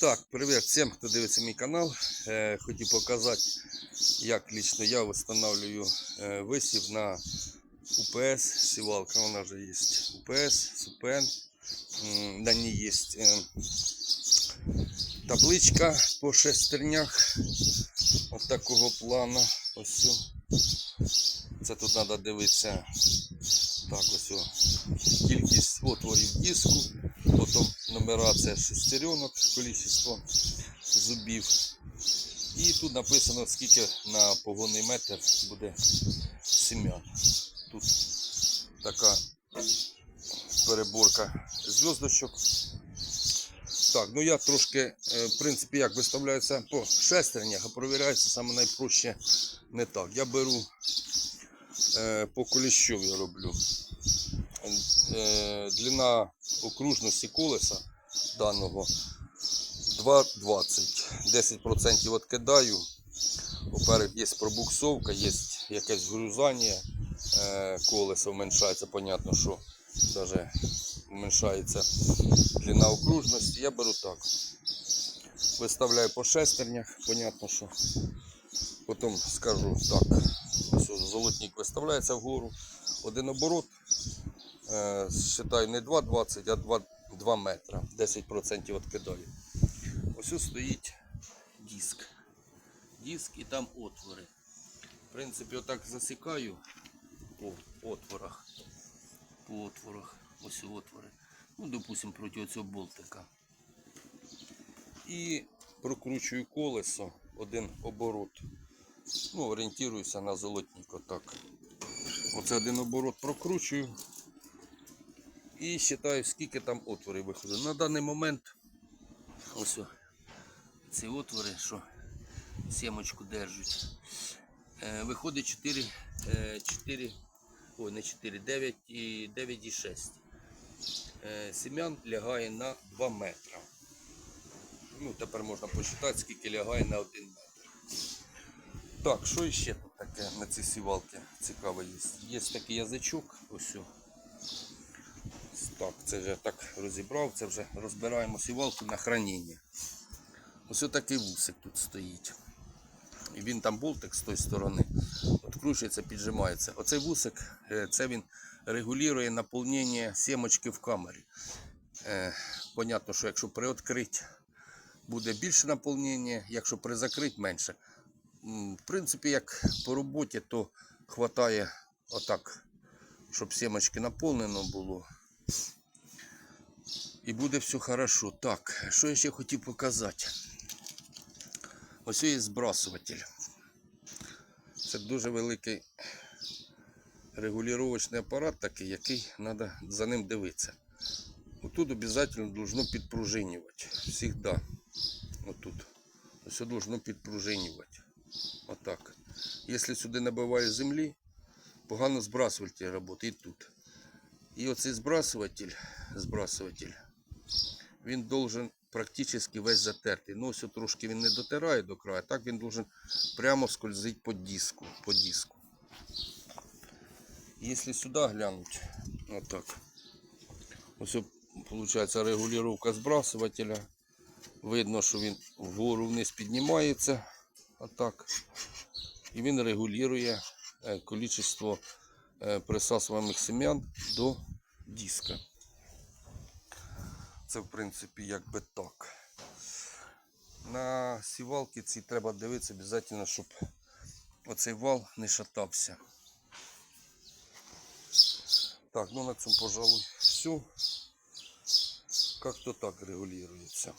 Так, привіт всім, хто дивиться мій канал. Е, хотів показати, як лично я встановлюю е, висів на УПС. Сівалка, вона вже є УПС, СУПН. М, На ній є е, табличка по шестернях. От такого плану. Ось. Це тут треба дивитися. Так, ось. о. Кількість отворів диску. Потім нумерація шестеренок, количество зубів. І тут написано, скільки на погонний метр буде сім'ян. Тут така переборка зв'язочок. Так, ну я трошки, е, в принципі, як виставляється по шестернях, а провіряється саме найпроще не так. Я беру е, по коліщові роблю. Е, длина окружності колеса даного 2,20. 10% відкидаю. Поперед є пробуксовка, є якесь грузання, е, колесо вменшається, понятно, що навіть вменшається длина окружності. Я беру так. Виставляю по шестернях, понятно, що потім скажу так. Золотник виставляється вгору. Один оборот Считаю не 2,20, а 2, 2 метра. 10% відкидаю. Ось ось стоїть диск. Диск і там отвори. В принципі, отак засікаю по отворах. По отворах. Ось отвори. Ну, допустимо, проти цього болтика. І прокручую колесо, один оборот. Ну, орієнтуюся на золотник отак. Оце один оборот прокручую. І вважаю, скільки там отворів виходить. На даний момент ось ці отвори, що сімочку держать. Е, виходить 4, е, 4, ой, не 4, 9 і 9 і 6. Е, сім'ян лягає на 2 метри. Ну, тепер можна посчитати, скільки лягає на 1 метр. Так, що ще тут таке на цій сівалці цікаве є? Є такий язичок, ось. Так, це вже так розібрав, це вже розбираємо сівалку на хранення. Ось такий вусик тут стоїть. І він там болтик з тої сторони. Откручується, піджимається. Оцей вусик, е, це він регулює наповнення сімочки в камері. Е, понятно, що якщо приоткрити, буде більше наповнення, якщо призакрити менше. В принципі, як по роботі, то вистачає отак, щоб сімочки наповнено було. І буде все хорошо. Так, що я ще хотів показати? Ось є збрасуватель. Це дуже великий регулювачний апарат такий, який треба за ним дивитися. Отут обов'язково должно підпружинювати. Всегда. Отут. Ось должно підпружинювати. Отак. Якщо сюди набиває землі, погано збрасуватель працює і тут. І оцей збрасуватель, збрасуватель, він должен практично весь затертий. Ну, ось трошки він не дотирає до краю, так він должен прямо скользити по диску. По диску. Якщо сюди глянуть, отак. Ось виходить регулювання збрасувателя. Видно, що він вгору вниз піднімається. Отак. І він регулює е, кількість присасуваних семян до диска. Це, в принципі, якби так. На сівалки ці треба дивитися обов'язково, щоб оцей вал не шатався. Так, ну на цьому, пожалуй, все. Как-то так регулируется.